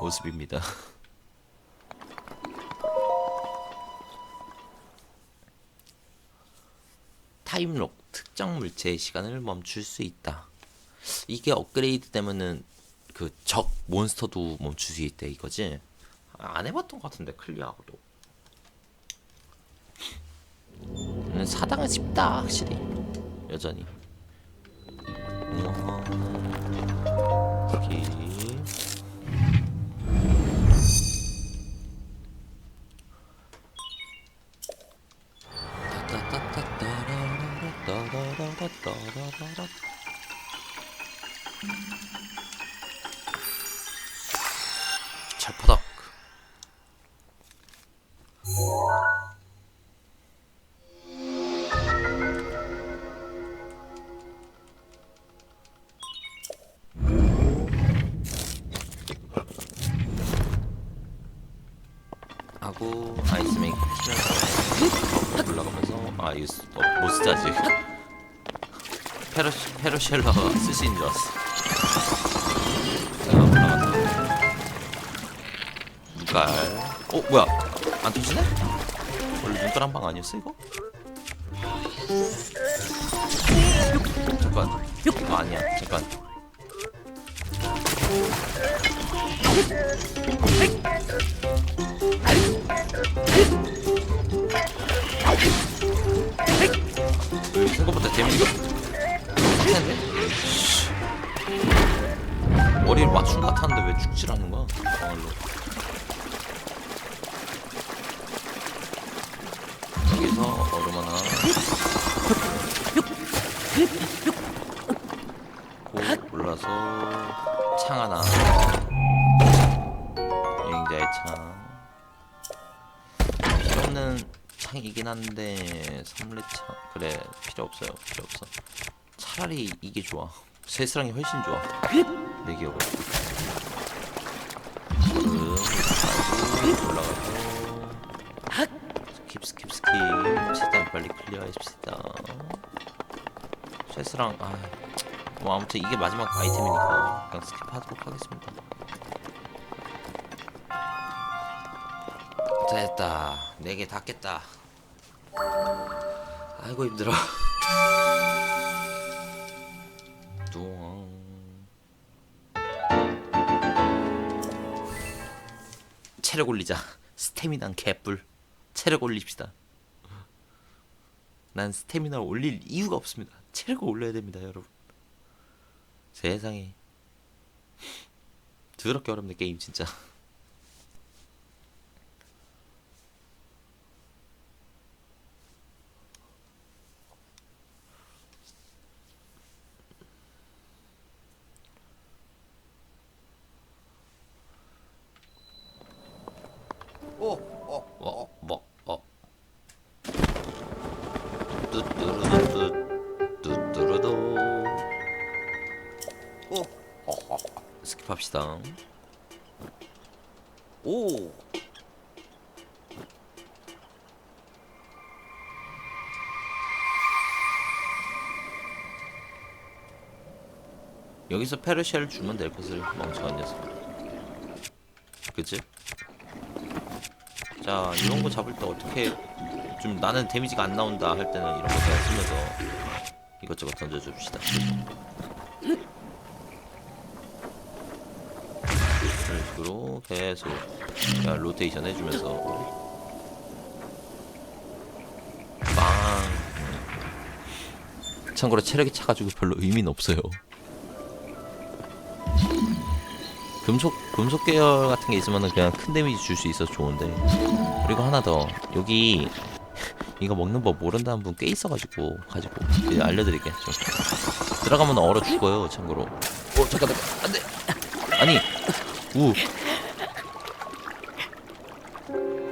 모습입니다. 타임록 특정 물체의 시간을 멈출 수 있다. 이게 업그레이드 되면은 그 적 몬스터도 멈출 수 있대 이거지? 안 해봤던 것 같은데 클리어하고도. 음, 사당은 쉽다 확실히 여전히. 우 이거 쓰- 어, 못 쓰지. 아직 페로 수 있는 줄 알았어. 자 올라가서 눈깔 어 뭐야? 안 터지네? 원래 눈깔 한 방 아니었어 이거? 잠깐. 이거 아니야. 잠깐 얼음 하나. 고 올라서 창 하나. 여행자의 창. 필요 없는 창이긴 한데 삼례창. 그래 필요 없어요. 필요 없어. 차라리 이게 좋아. 세스랑이 훨씬 좋아. 내 기억으로 세스랑 아 뭐 아무튼 이게 마지막 아이템이니까 그냥 스킵하도록 하겠습니다. 됐다. 네개다 깼다. 아이고 힘들어. 체력 올리자. 스태미난 개뿔. 체력 올립시다. 난 스태미나를 올릴 이유가 없습니다 체력을 올려야 됩니다 여러분. 세상에. 더럽게 어렵네 게임 진짜 스킵합시다. 오! 여기서 페르시아를 주면 될 것을 멍청한 녀석. 그치? 자 이런 거 잡을 때 어떻게 좀 나는 데미지가 안 나온다 할 때는 이런 거 그냥 쓰면서 이것저것 던져줍시다. 이런 식으로 계속 자, 로테이션 해주면서. 빵. 참고로 체력이 차가지고 별로 의미는 없어요. 금속 금속 계열 같은 게 있으면은 그냥 큰 데미지 줄 수 있어서 좋은데. 그리고 하나 더. 여기 이거 먹는 법 모른다는 분 꽤 있어가지고 가지고 알려드릴게 좀 들어가면 얼어 죽어요 참고로. 어 잠깐 잠깐 안돼. 아니 우.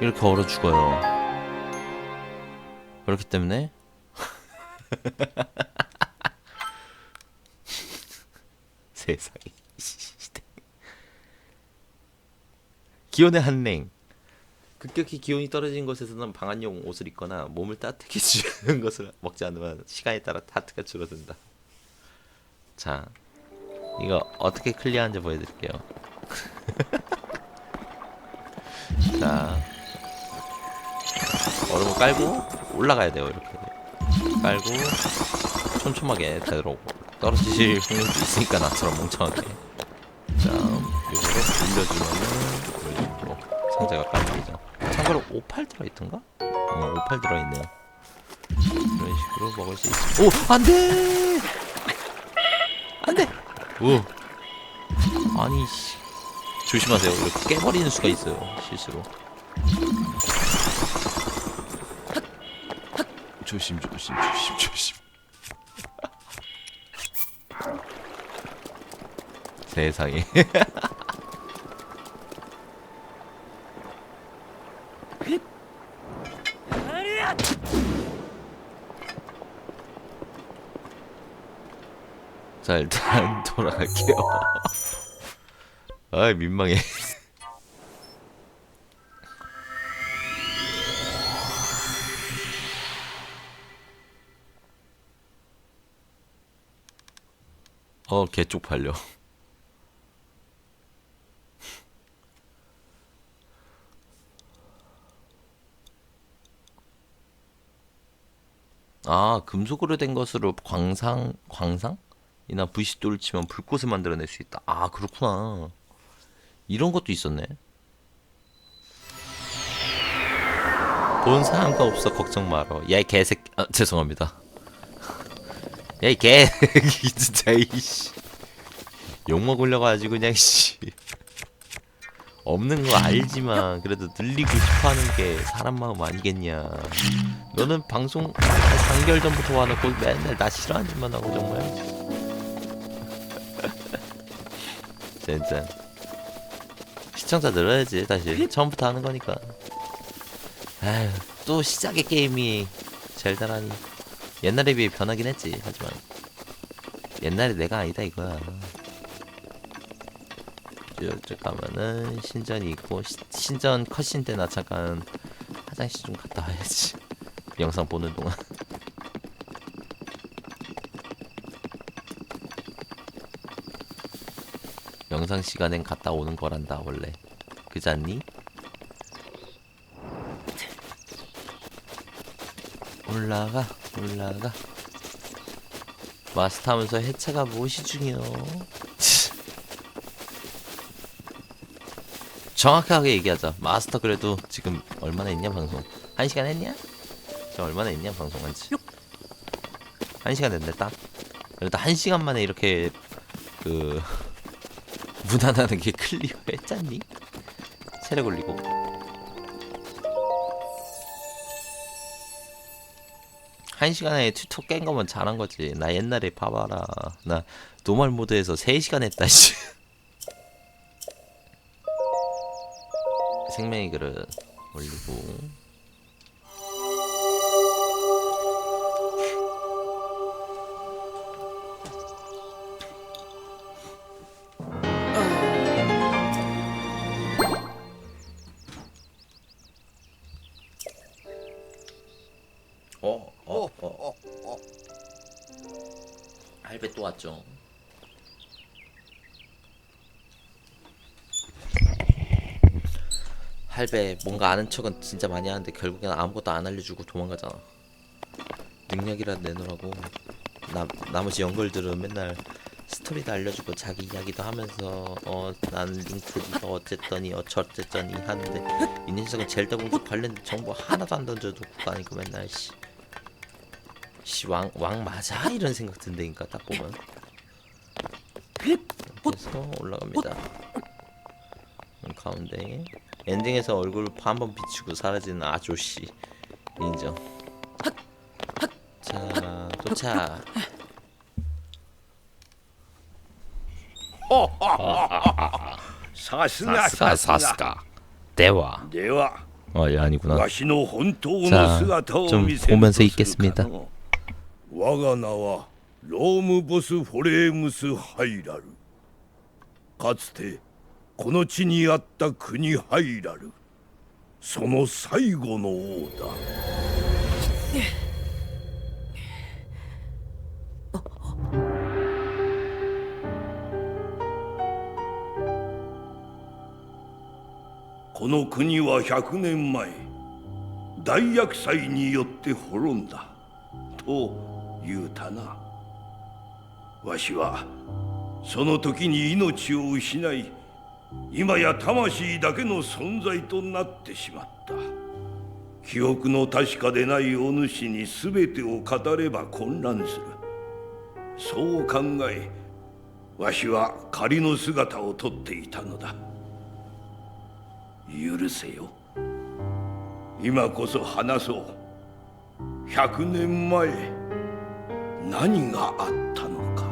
이렇게 얼어 죽어요. 그렇기 때문에. 세상에 기온의 한랭. 급격히 기온이 떨어진 곳에서는 방한용 옷을 입거나 몸을 따뜻하게 주는 것을 먹지 않으면 시간에 따라 타트가 줄어든다. 자, 이거 어떻게 클리어하는지 보여드릴게요. 자 얼음을 깔고 올라가야 돼요 이렇게 깔고 촘촘하게 되도록 떨어지실 확률도 있으니까 나처럼 멍청하게 자 요거를 돌려주면은 이런 식으로 상자가 깔리죠 참고로 58 들어있던가? 어58 들어있네요 이런 식으로 먹을 수 있어 오! 안돼! 안돼! 우 아니 씨 조심하세요. 이렇게 깨버리는 수가 있어요 실수로. 조심 조심 조심 조심. 세상에. 자 일단 돌아갈게요 아 민망해. 어 개쪽 팔려. 아 금속으로 된 것으로 광상 광상이나 부싯돌을 치면 불꽃을 만들어낼 수 있다. 아 그렇구나 이런 것도 있었네. 본 사람도 없어 걱정 말어 야 이 개새끼. 아, 죄송합니다. 야 이 개 진짜 이씨. 욕 먹으려고 하지 그냥 씨. 없는 거 알지만 그래도 늘리고 싶어하는 게 사람 마음 아니겠냐. 너는 방송 3개월 전부터 와놓고 맨날 나 싫어하는 짓만 하고 정말. 진짜 시청자 늘어야지 다시. 처음부터 하는 거니까. 아휴 또 시작의 게임이 젤다라니 옛날에 비해 변하긴 했지 하지만. 옛날에 내가 아니다 이거야. 이쪽 가면은 신전이 있고 시- 신전 컷신 때나 잠깐 화장실 좀 갔다 와야지. 영상 보는 동안 영상 시간엔 갔다 오는 거란다 원래. 그잖니? 올라가 올라가. 마스터 하면서 해체가 무엇이 중요? 정확하게 얘기하자. 마스터 그래도 지금 얼마나 했냐 방송? 한 시간 했냐? 저 얼마나 했냐 방송 한지 한 시간 됐네 딱. 그래도 한 시간 만에 이렇게 그 무난하게 클리어 했잖니? 체력 올리고 한 시간에 튜토 깬 거면 잘한 거지. 나 옛날에 봐봐라. 나 노멀 모드에서 3시간 했다, 씨. 생명의 그릇 올리고. 할배 또 왔죠. 할배 뭔가 아는 척은 진짜 많이 하는데 결국엔 아무것도 안 알려주고 도망가잖아. 능력이라도 내놓으라고. 나 나머지 연걸들은 맨날 스토리도 알려주고 자기 이야기도 하면서 어 나는 링크디가 어쨌더니 어쩌쨌더니 하는데 이 녀석은 젤다 공주 관련 정보 하나도 안 던져도 가니까 맨날 씨. 씨왕 왕 맞아 이런 생각 든다니까 딱 보면 이렇게 해서 올라갑니다 음, 가운데 엔딩에서 얼굴 한번 비추고 사라지는 아조씨 인정 자 도착さすが 사스가 さすが 사스가 대화 では 어 예, 아니구나 わしの本当 자 の姿を 좀 見せる 보면서 とする 읽겠습니다 かの 我が名はロームボス・フォレームス・ハイラル。かつてこの地にあった国ハイラル。その最後の王だ。この国は100年前大厄災によって滅んだ。と言うたな。わしはその時に命を失い今や魂だけの存在となってしまった。記憶の確かでないお主に全てを語れば混乱する。そう考えわしは仮の姿をとっていたのだ。許せよ。今こそ話そう。100年前。何があったのか。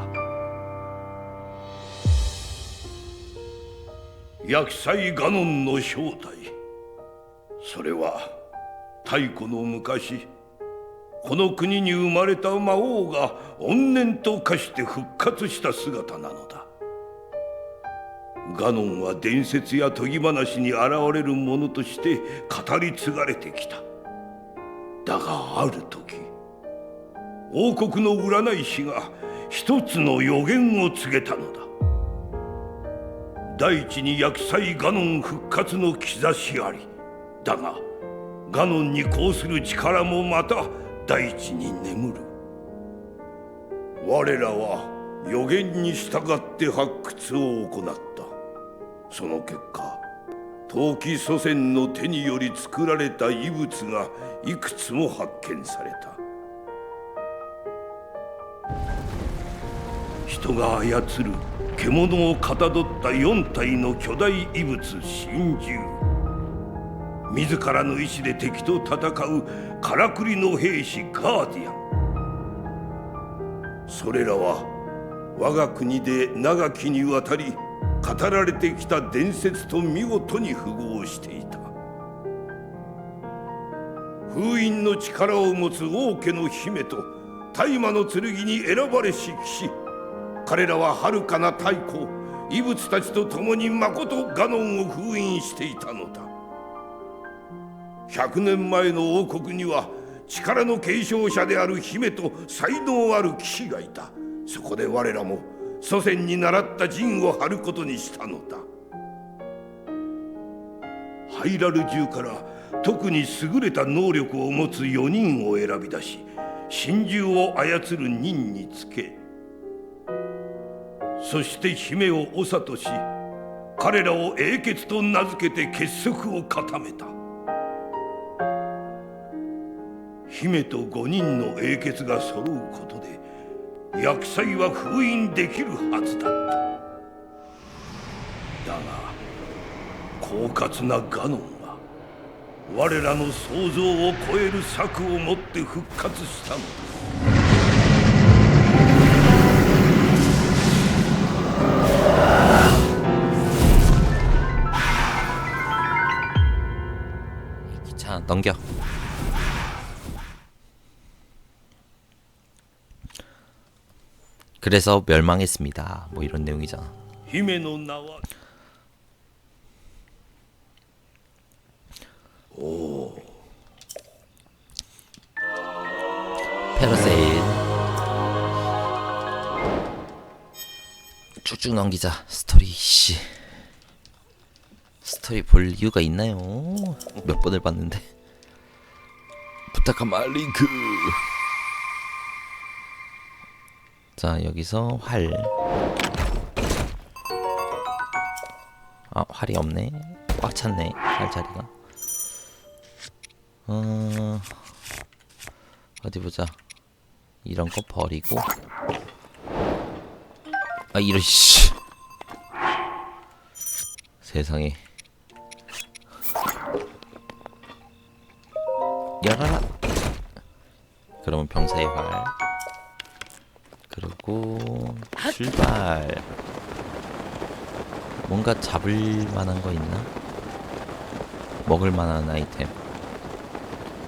厄災ガノンの正体。それは太古の昔この国に生まれた魔王が怨念と化して復活した姿なのだ。ガノンは伝説や研ぎ話に現れるものとして語り継がれてきた。だがある時王国の占い師が一つの予言を告げたのだ。大地に厄災ガノン復活の兆しありだがガノンに抗する力もまた大地に眠る。我らは予言に従って発掘を行った。その結果陶器祖先の手により作られた遺物がいくつも発見された。が操る獣をかたどった4体の巨大遺物神獣自らの意志で敵と戦うからくりの兵士ガーディアン。それらは我が国で長きにわたり語られてきた伝説と見事に符合していた。封印の力を持つ王家の姫と大魔の剣に選ばれし騎士。彼らは遥かな太古異物たちと共にまことガノンを封印していたのだ。100年前の王国には力の継承者である姫と才能ある騎士がいた。そこで我らも祖先に習った陣を張ることにしたのだ。ハイラル中から特に優れた能力を持つ4人を選び出し神獣を操る任につけそして姫を長とし彼らを英傑と名付けて結束を固めた。姫と5人の英傑が揃うことで厄災は封印できるはずだった。だが狡猾なガノンは我らの想像を超える策をもって復活したのだ。 넘겨. 그래서 멸망했습니다. 뭐 이런 내용이잖아 오. 페러세일 쭉쭉 넘기자. 스토리 씨. 스토리 볼 이유가 있나요? 몇 번을 봤는데. 부탁한 말 링크 자 여기서 활 아, 활이 없네. 꽉 찼네. 활 자리가. 어... 어디 보자. 이런 거 버리고. 아, 이런 씨. 세상에. 열어라. 그러면 병사의 활. 그리고 출발. 뭔가 잡을 만한 거 있나? 먹을 만한 아이템.